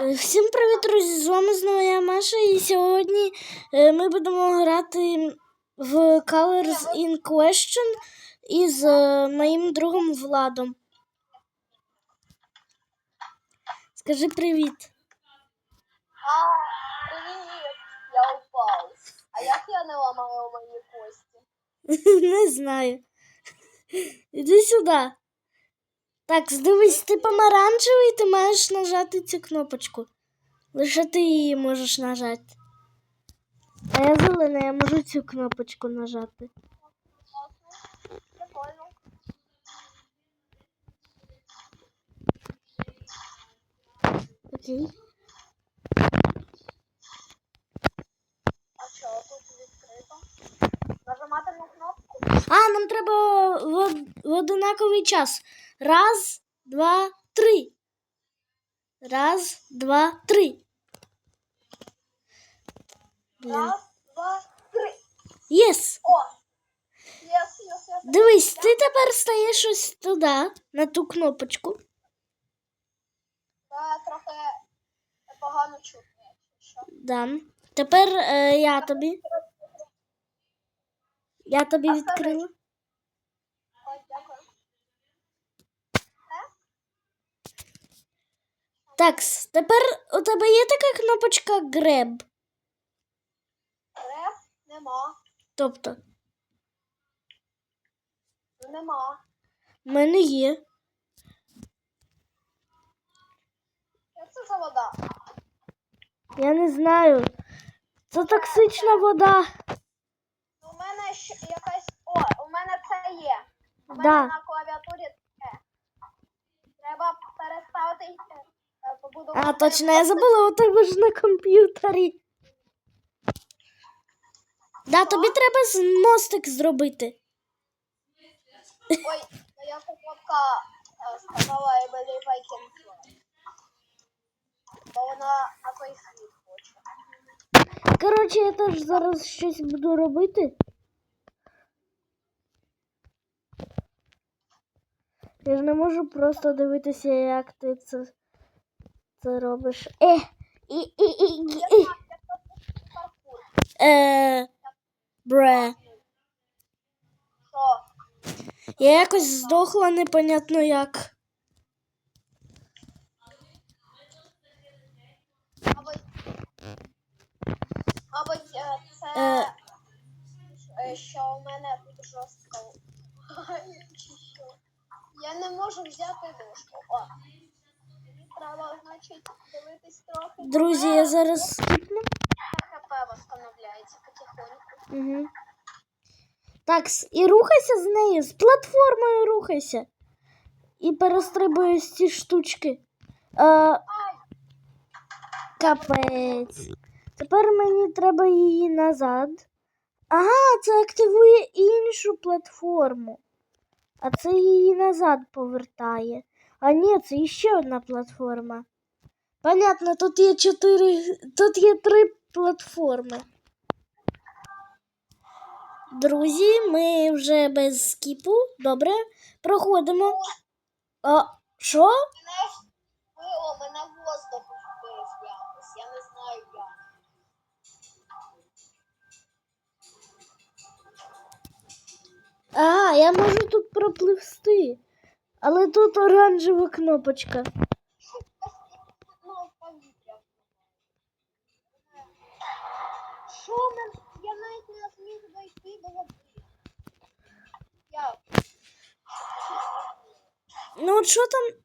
Всім привіт, друзі! З вами знову я Маша, і сьогодні е, ми будемо грати в Colors in Question із е, моїм другом Владом. Скажи привіт. А, привіт! Я упав. А як я не ламаю мої кості? Не знаю. Іди сюди. Так, дивись, ти помаранчевий, ти маєш нажати цю кнопочку. Лише ти її можеш нажати. А я зелена, я можу цю кнопочку нажати. Окей. А що тут відкрито? Нажимати на кнопку? А, нам треба в, в одинаковий час. Раз, два, три. Раз, два, три. Блін. Раз, два, три. Єс! О! Єс, єс, єс. Дивись, ти тепер стаєш ось туди, на ту кнопочку. Та трохи погано чутно, якщо. Да. Тепер е, я тобі. Я тобі відкрила. Ой, дякую. Так, тепер у тебе є така кнопочка Grab. Реп нема. Тобто, Нема. в мене є. Як це за вода? Я не знаю. Це токсична вода. У мене ще якась. О, у мене це є. У мене Да. на клавіатурі це. Треба переставити. А, точно, я забула, у тебе ж на комп'ютері. Да, тобі треба мостик зробити. Ой, моя е, сказала I can. Бо вона на той світ хоче. Коротше, я теж зараз щось буду робити. Я ж не можу просто дивитися, як ти це, це робиш. Е, і, і, і, і. Е, бре. Я якось здохла, непонятно як. Мабуть, е, це Е. е, що у мене жорстко. Я не можу взяти дошку. Дивитись трохи. Друзі, я зараз скіпну. ХП восстановляється потихоньку. Угу. Так, і рухайся з нею, з платформою рухайся. І перестрибуй з ці штучки. Ай, капець. Тепер мені треба її назад. Ага, це активує іншу платформу. А це її назад повертає. А ні, це іще одна платформа. Понятно, тут є чотири. Тут є три платформи. Друзі, ми вже без скіпу. Добре. Проходимо. А, що? якось. Я не знаю як. Ага, я можу тут пропливсти. Але тут оранжева кнопочка. Ну, в повітря. Що мен? Я навіть не зміг дойти до води. Як? Ну от що там?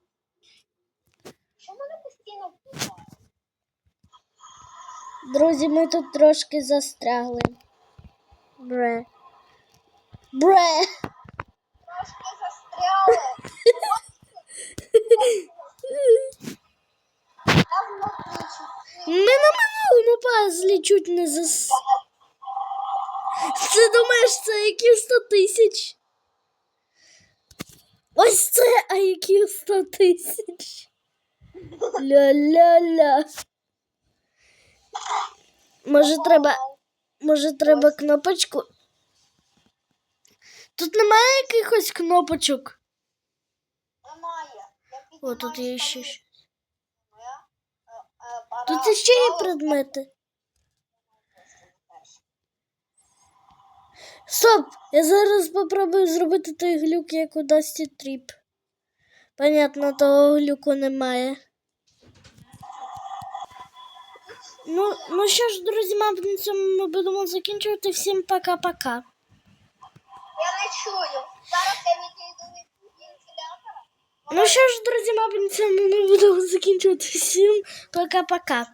Друзі, ми тут трошки застрягли. Бре. Бре. Трошки застряли. Ми на минулому пазлі чуть не зас. Ти думаєш, це які 100 тисяч? Ось це, а які 100 тисяч? Ля-ля-ля. Може треба, може треба кнопочку? Тут немає якихось кнопочок. Немає. О, тут є ще. щось. Е, е, Тут ще є предмети. Стоп! Я зараз попробую зробити той глюк, як у Дасті Тріп. Понятно, того глюку немає. Ну, ну що ж, друзі, мабуть, на цьому ми будемо закінчувати. Всім пока-пока. Я не чую. Зараз я відійду від вентилятора. Ну що ж, друзі, мабуть, на цьому ми будемо закінчувати. Всім пока-пока.